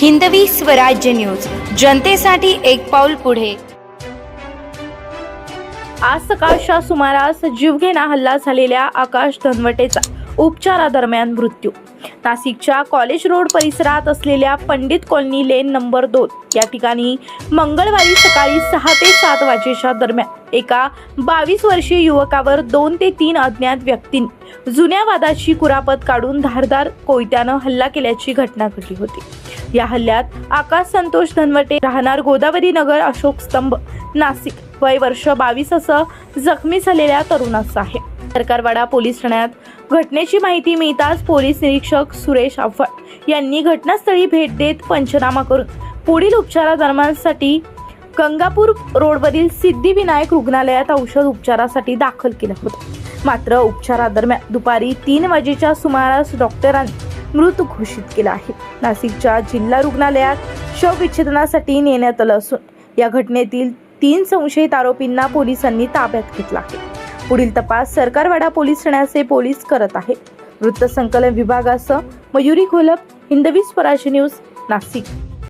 Hindavi Swarajya news. जनतेसाठी एक पाऊल पुढे. आज सकाळच्या सुमारास जीवघेणा हल्ला झालेल्या आकाश धनवटेचा उपचारादरम्यान मृत्यू. नाशिकच्या कॉलेज रोड परिसरात असलेल्या पंडित कॉलनी लेन नंबर दोन या ठिकाणी मंगळवारी सकाळी सहा ते सात वाजेच्या दरम्यान एका बावीस वर्षीय युवकावर दोन ते तीन अज्ञात व्यक्तींनी जुन्या वादाची कुरापत काढून धारदार कोयत्यानं हल्ला केल्याची घटना घडली होती. या हल्ल्यात आकाश संतोष धनवटे राहणार गोदावरी नगर अशोक स्तंभ नाशिक. वय वर्ष बावीस असं जखमी झालेल्या तरुणाचं आहे. सरकारवाडा पोलीस ठाण्यात घटनेची माहिती मिळताच पोलीस निरीक्षक सुरेश आव्हाड यांनी घटनास्थळी भेट देत पंचनामा करून पुढील उपचारादरम्यानसाठी गंगापूर रोडवरील सिद्धिविनायक रुग्णालयात औषध उपचारासाठी दाखल केलं होतं. मात्र उपचारादरम्यान दुपारी तीन वाजेच्या सुमारास डॉक्टरांनी मृत घोषित केला आहे. नाशिकच्या जिल्हा रुग्णालयात शवविच्छेदनासाठी नेण्यात आलं असून या घटनेतील तीन संशयित आरोपींना पोलिसांनी ताब्यात घेतला आहे. पुढील तपास सरकारवाडा पोलीस ठाण्याचे पोलीस करत आहेत वृत्तसंकलन विभागासह मयुरी घोलप हिंदवी स्वराज न्यूज नाशिक.